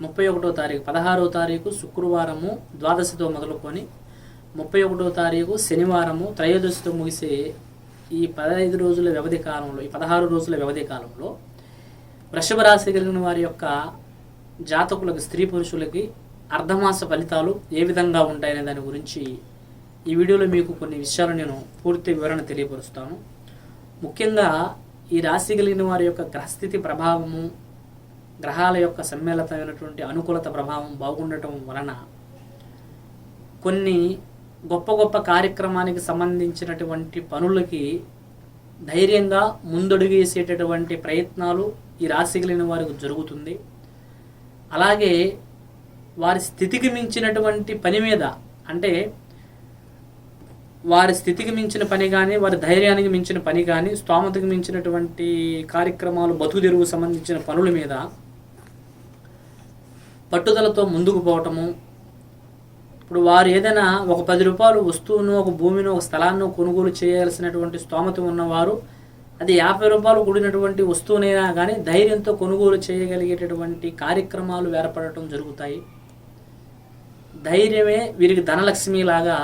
ముప్పై ఒకటో తారీఖు పదహారో తారీఖు శుక్రవారము ద్వాదశితో మొదలుకొని ముప్పై ఒకటో తారీఖు శనివారము త్రయోదశితో ముగిసే ఈ పదహైదు రోజుల వ్యవధి కాలంలో ఈ పదహారు రోజుల వ్యవధి కాలంలో వృషభ రాశి కలిగిన వారి యొక్క జాతకులకు స్త్రీ పురుషులకి అర్ధమాస ఫలితాలు ఏ విధంగా ఉంటాయనే దాని గురించి ఈ వీడియోలో మీకు కొన్ని విషయాలు నేను పూర్తి వివరణ తెలియపరుస్తాను. ముఖ్యంగా ఈ రాశి కలిగిన వారి యొక్క గ్రహస్థితి ప్రభావము గ్రహాల యొక్క సమ్మేళతమైనటువంటి అనుకూలత ప్రభావం బాగుండటం వలన కొన్ని గొప్ప గొప్ప కార్యక్రమానికి సంబంధించినటువంటి పనులకి ధైర్యంగా ముందడుగేసేటటువంటి ప్రయత్నాలు ఈ రాశి కలిగిన వారికి జరుగుతుంది. అలాగే వారి స్థితికి మించినటువంటి పని మీద అంటే వారి స్థితికి మించిన పని కానీ వారి ధైర్యానికి మించిన పని కానీ స్తోమతకు మించినటువంటి కార్యక్రమాలు బతుకు తెరువు సంబంధించిన పనుల మీద పట్టుదలతో ముందుకు పోవటము. ఇప్పుడు వారు ఏదైనా ఒక పది రూపాయలు వస్తువును ఒక భూమిని ఒక స్థలాన్ని కొనుగోలు చేయాల్సినటువంటి స్తోమత ఉన్నవారు అది యాభై రూపాయలు కూడినటువంటి వస్తువునైనా కానీ ధైర్యంతో కొనుగోలు చేయగలిగేటటువంటి కార్యక్రమాలు ఏర్పడటం జరుగుతాయి. ధైర్యమే వీరికి ధనలక్ష్మిలాగా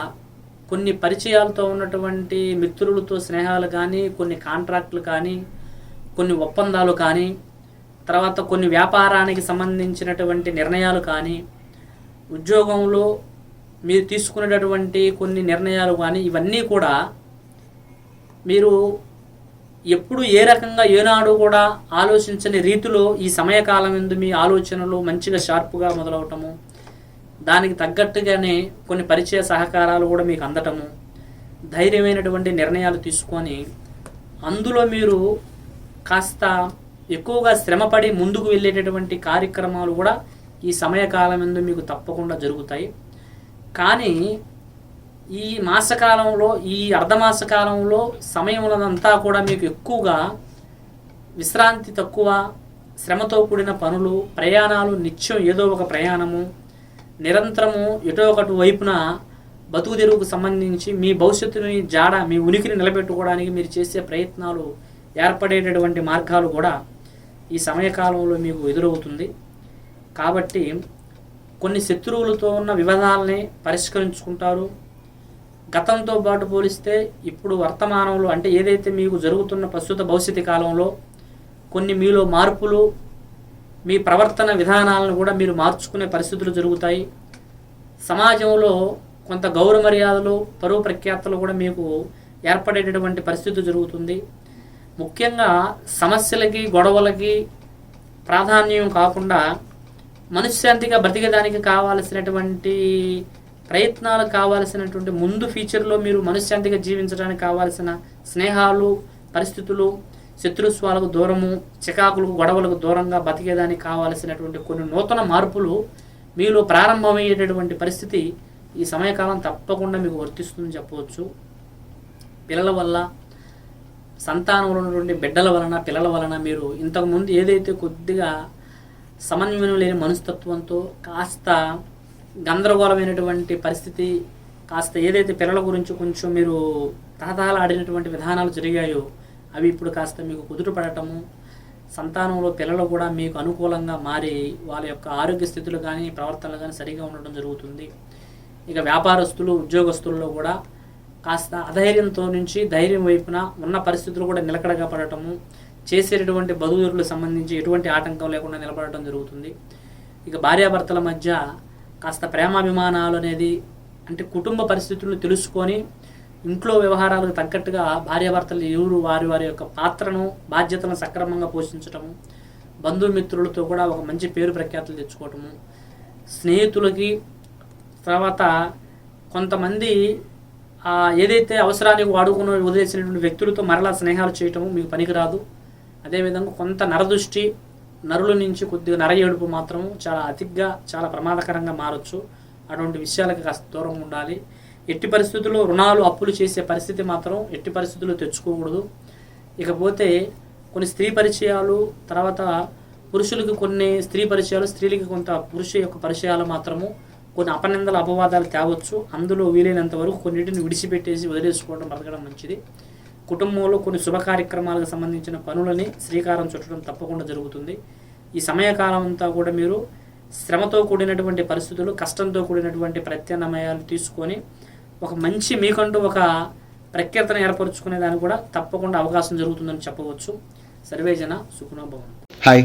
కొన్ని పరిచయాలతో ఉన్నటువంటి మిత్రులతో స్నేహాలు కానీ కొన్ని కాంట్రాక్టులు కానీ కొన్ని ఒప్పందాలు కానీ తర్వాత కొన్ని వ్యాపారానికి సంబంధించినటువంటి నిర్ణయాలు కానీ ఉద్యోగంలో మీరు తీసుకునేటటువంటి కొన్ని నిర్ణయాలు కానీ ఇవన్నీ కూడా మీరు ఎప్పుడు ఏ రకంగా ఏనాడు కూడా ఆలోచించని రీతిలో ఈ సమయకాలం ఎందు మీ ఆలోచనలు మంచిగా షార్ప్గా మొదలవటము దానికి తగ్గట్టుగానే కొన్ని పరిచయ సహకారాలు కూడా మీకు అందటము ధైర్యమైనటువంటి నిర్ణయాలు తీసుకొని అందులో మీరు కాస్త ఎక్కువగా శ్రమపడి ముందుకు వెళ్ళేటటువంటి కార్యక్రమాలు కూడా ఈ సమయకాలం ఎందు మీకు తప్పకుండా జరుగుతాయి. కానీ ఈ మాసకాలంలో ఈ అర్ధమాసకాలంలో కాలంలో కూడా మీకు ఎక్కువగా విశ్రాంతి తక్కువ శ్రమతో కూడిన పనులు ప్రయాణాలు నిత్యం ఏదో ఒక ప్రయాణము నిరంతరము ఎటో ఒకటి వైపున బతుకు తెరువుకు సంబంధించి మీ భవిష్యత్తుని జాడ మీ ఉనికిని నిలబెట్టుకోవడానికి మీరు చేసే ప్రయత్నాలు ఏర్పడేటటువంటి మార్గాలు కూడా ఈ సమయకాలంలో మీకు ఎదురవుతుంది. కాబట్టి కొన్ని శత్రువులతో ఉన్న వివాదాలని పరిష్కరించుకుంటారు. గతంతో పాటు పోలిస్తే ఇప్పుడు వర్తమానంలో అంటే ఏదైతే మీకు జరుగుతున్న ప్రస్తుత భవిష్యత్తు కాలంలో కొన్ని మీలో మార్పులు మీ ప్రవర్తన విధానాలను కూడా మీరు మార్చుకునే పరిస్థితులు జరుగుతాయి. సమాజంలో కొంత గౌరవ మర్యాదలు పరువు ప్రఖ్యాతలు కూడా మీకు ఏర్పడేటటువంటి పరిస్థితి జరుగుతుంది. ముఖ్యంగా సమస్యలకి గొడవలకి ప్రాధాన్యం కాకుండా మనశ్శాంతిగా బ్రతికేదానికి కావాల్సినటువంటి ప్రయత్నాలు కావాల్సినటువంటి ముందు ఫీచర్లో మీరు మనశ్శాంతిగా జీవించడానికి కావాల్సిన స్నేహాలు పరిస్థితులు శత్రుత్వాలకు దూరము చికాకులకు గొడవలకు దూరంగా బతికేదానికి కావాల్సినటువంటి కొన్ని నూతన మార్పులు మీలో ప్రారంభమయ్యేటటువంటి పరిస్థితి ఈ సమయకాలం తప్పకుండా మీకు వర్తిస్తుందని చెప్పవచ్చు. పిల్లల వల్ల సంతానంలో ఉన్నటువంటి బిడ్డల వలన పిల్లల వలన మీరు ఇంతకుముందు ఏదైతే కొద్దిగా సమన్వయం లేని మనస్తత్వంతో కాస్త గందరగోళమైనటువంటి పరిస్థితి కాస్త ఏదైతే పిల్లల గురించి కొంచెం మీరు తహతహలాడినటువంటి విధానాలు జరిగాయో అవి ఇప్పుడు కాస్త మీకు కుదుటపడటము సంతానంలో పిల్లలు కూడా మీకు అనుకూలంగా మారి వాళ్ళ యొక్క ఆరోగ్య స్థితులు కానీ ప్రవర్తనలు కానీ సరిగా ఉండడం జరుగుతుంది. ఇక వ్యాపారస్తులు ఉద్యోగస్తుల్లో కూడా కాస్త అధైర్యంతో నుంచి ధైర్యం వైపున ఉన్న పరిస్థితులు కూడా నిలకడగా పడటము చేసేటటువంటి బదువులకు సంబంధించి ఎటువంటి ఆటంకం లేకుండా నిలబడటం జరుగుతుంది. ఇక భార్యాభర్తల మధ్య కాస్త ప్రేమాభిమానాలు అనేది అంటే కుటుంబ పరిస్థితులను తెలుసుకొని ఇంట్లో వ్యవహారాలకు తగ్గట్టుగా భార్యాభర్తలు ఎవరు వారి వారి యొక్క పాత్రను బాధ్యతలను సక్రమంగా పోషించటము బంధుమిత్రులతో కూడా ఒక మంచి పేరు ప్రఖ్యాతులు తెచ్చుకోవటము స్నేహితులకి తర్వాత కొంతమంది ఏదైతే అవసరానికి వాడుకుని వదిలేసినటువంటి వ్యక్తులతో మరలా స్నేహాలు చేయటము మీకు పనికిరాదు. అదేవిధంగా కొంత నరదృష్టి నరుల నుంచి కొద్దిగా నర ఏడుపు మాత్రము చాలా అతిగ్గా చాలా ప్రమాదకరంగా మారచ్చు. అటువంటి విషయాలకు కాస్త దూరంగా ఉండాలి. ఎట్టి పరిస్థితుల్లో రుణాలు అప్పులు చేసే పరిస్థితి మాత్రం ఎట్టి పరిస్థితుల్లో తెచ్చుకోకూడదు. ఇకపోతే కొన్ని స్త్రీ పరిచయాలు తర్వాత పురుషులకు కొన్ని స్త్రీ పరిచయాలు స్త్రీలకి కొంత పురుష యొక్క పరిచయాలు మాత్రము కొన్ని అపనిందల అపవాదాలు తేవచ్చు. అందులో వీలైనంత వరకు కొన్నిటిని విడిచిపెట్టేసి వదిలేసుకోవడం బతకడం మంచిది. కుటుంబంలో కొన్ని శుభ కార్యక్రమాలకు సంబంధించిన పనులని శ్రీకారం చుట్టడం తప్పకుండా జరుగుతుంది. ఈ సమయకాలం అంతా కూడా మీరు శ్రమతో కూడినటువంటి పరిస్థితులు కష్టంతో కూడినటువంటి ప్రత్యామ్నాయాలు తీసుకొని ఒక మంచి మీకంటూ ఒక ప్రఖ్యాతను ఏర్పరచుకునే దానికి కూడా తప్పకుండా అవకాశం జరుగుతుందని చెప్పవచ్చు. సర్వేజన సుఖనోభవం హాయ్.